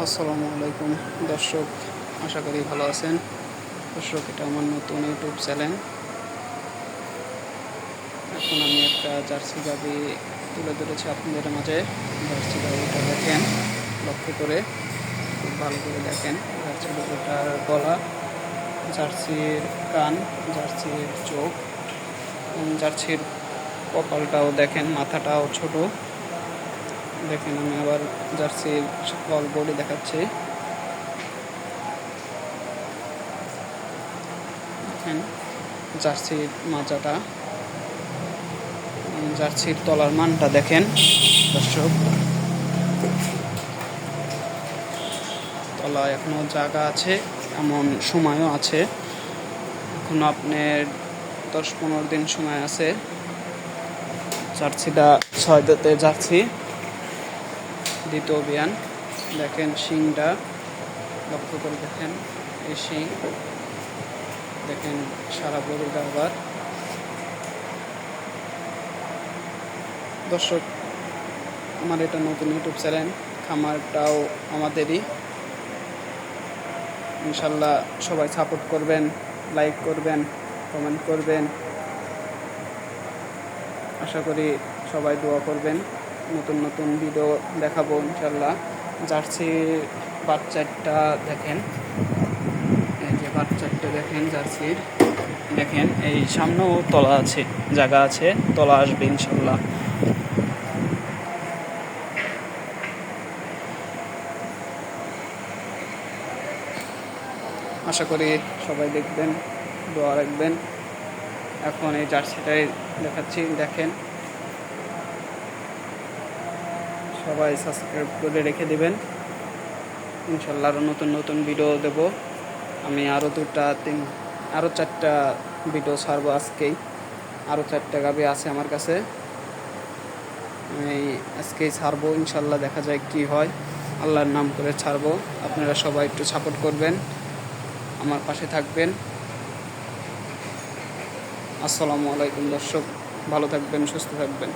আসসালামু আলাইকুম, দর্শক, আশা করি ভালো আছেন। দর্শক, এটা আমার নতুন ইউটিউব চ্যানেল। এখন আমি একটা জার্সি গাবি তুলে ধরেছি আপনাদের মাঝে। জার্সি গাবিটা দেখেন, লক্ষ্য করে খুব ভালো করে দেখেন। জার্সি গাবিটার গলা, জার্সির কান, জার্সির চোখ জার্সির কপালটাও দেখেন, মাথাটাও ছোট। দেখেন, আমি আবার জার্সির অল বডি দেখাচ্ছি। দেখেন, জার্সির মাজাটা জার্সির তলার মানটা দেখেন, দর্শক। তলা এখনও জায়গা আছে, এমন সময়ও আছে। এখনও আপনার দশ পনেরো দিন সময় আছে। জার্সিটা ছয় দাঁতে জার্সি। দ্বিতীয় অভিযান। দেখেন শিংটা, লক্ষ্য করে দেখেন এই শিং। দেখেন সারা গরুর ব্যবহার দর্শক, আমার এটা নতুন ইউটিউব চ্যানেল, খামারটাও আমাদেরই। ইনশাল্লাহ সবাই সাপোর্ট করবেন, লাইক করবেন, কমেন্ট করবেন। আশা করি সবাই দোয়া করবেন। নতুন নতুন ভিডিও দেখাবো ইনশাল্লাহ জার্সি বাচ্চাটা দেখেন। এই যে বাচ্চাটা দেখেন, জার্সির। দেখেন, এই সামনেও তলা আছে, জায়গা আছে, তলা আসবে ইনশাল্লাহ আশা করি সবাই দেখবেন, দোয়া রাখবেন। এখন এই জার্সিটাই দেখাচ্ছি, দেখেন। সবাই সাবস্ক্রাইব করে রেখে দেবেন। ইনশাল্লাহ আরও নতুন নতুন ভিডিও দেব। আমি আরও দুটা, তিন আরও চারটা ভিডিও ছাড়বো আজকেই। আরও চারটা গাবি আছে আমার কাছে। আমি আজকেই ছাড়বো, ইনশাল্লাহ দেখা যায় কি হয়। আল্লাহর নাম করে ছাড়বো। আপনারা সবাই একটু সাপোর্ট করবেন। আমার পাশে থাকবেন। আসসালামু আলাইকুম দর্শক। ভালো থাকবেন, সুস্থ থাকবেন।